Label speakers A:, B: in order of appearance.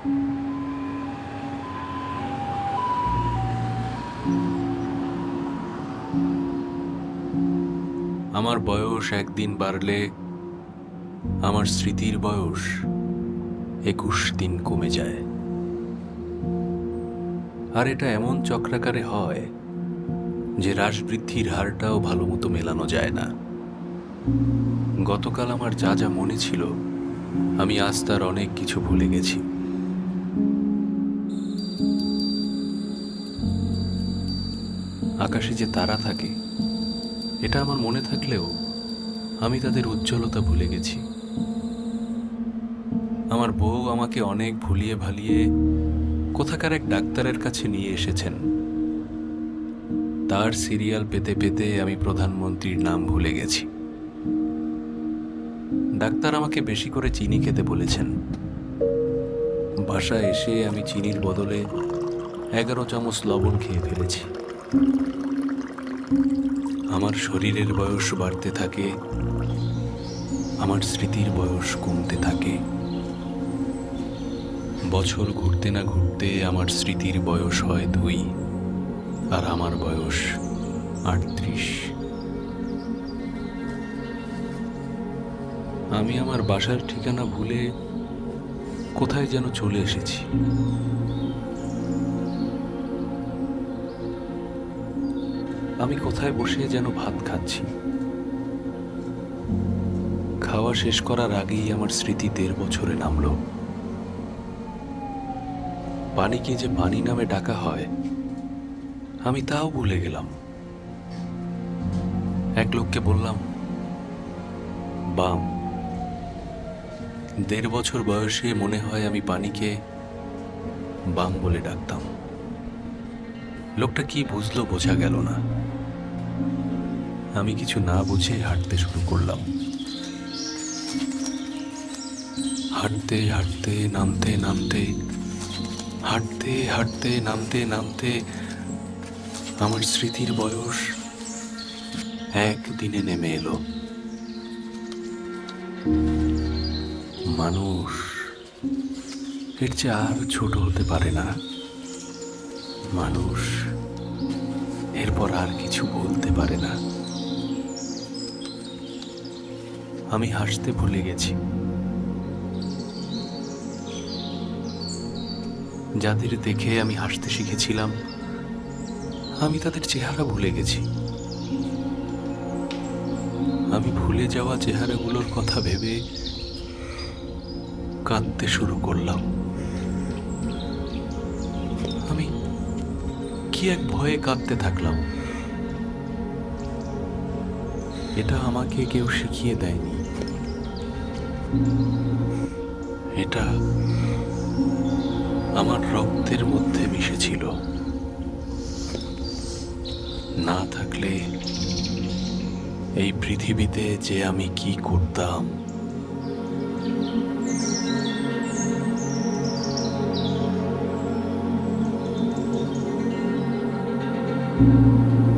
A: আমার বয়স একদিন বাড়লে আমার স্মৃতির বয়স একুশ দিন কমে যায়। আর এটা এমন চক্রাকারে হয় যে হ্রাসবৃদ্ধির হারটাও ভালো মতো মেলানো যায় না। গতকাল আমার যা যা মনে ছিল, আমি আজ তার অনেক কিছু ভুলে গেছি। আকাশে যে তারা থাকে, এটা আমার মনে থাকলেও আমি তাদের উজ্জ্বলতা ভুলে গেছি। আমার বউ আমাকে অনেক ভুলিয়ে ভালিয়ে কোথাকার এক ডাক্তারের কাছে নিয়ে এসেছেন। তার সিরিয়াল পেতে পেতে আমি প্রধানমন্ত্রীর নাম ভুলে গেছি। ডাক্তার আমাকে বেশি করে চিনি খেতে বলেছেন। বাসায় এসে আমি চিনির বদলে এগারো চামচ লবণ খেয়ে ফেলেছি। আমার শরীরের বয়স বাড়তে থাকে, আমার স্মৃতির বয়স কমতে থাকে। বছর ঘুরতে না ঘুরতে আমার স্মৃতির বয়স হয় দুই, আর আমার বয়স আটত্রিশ। আমি আমার বাসার ঠিকানা ভুলে কোথায় যেন চলে এসেছি। আমি কোথায় বসে যেন ভাত খাচ্ছি? খাওয়া শেষ করার আগেই আমার স্মৃতি দেড় বছরে নামলো। পানিকে যে পানি নামে ডাকা হয়, আমি তাও ভুলে গেলাম। এক লোককে বললাম, বাম, দেড় বছর বয়সে মনে হয় আমি পানিকে বাম বলে ডাকতাম। লোকটা কি বুঝলো বোঝা গেল না। আমি কিছু না বুঝে হাঁটতে শুরু করলাম। হাঁটতে হাঁটতে, নামতে নামতে, হাঁটতে হাঁটতে, নামতে নামতে আমার স্মৃতির বয়স একদিনে নেমে এলো। মানুষ এর চেয়ে আর ছোট হতে পারে না। মানুষ। এরপর আর কিছু বলতে পারে না। আমি হাসতে ভুলে গেছি। যাদের দেখে আমি হাসতে শিখেছিলাম, আমি তাদের চেহারা ভুলে গেছি। আমি ভুলে যাওয়া চেহারাগুলোর কথা ভেবে কাঁদতে শুরু করলাম। কি এক ভয়ে কাঁদতে থাকলাম। এটা আমাকে কেউ শিখিয়ে দেয়নি। এটা আমার রক্তের মধ্যে মিশেছিল। না থাকলে এই পৃথিবীতে যে আমি কি করতাম Música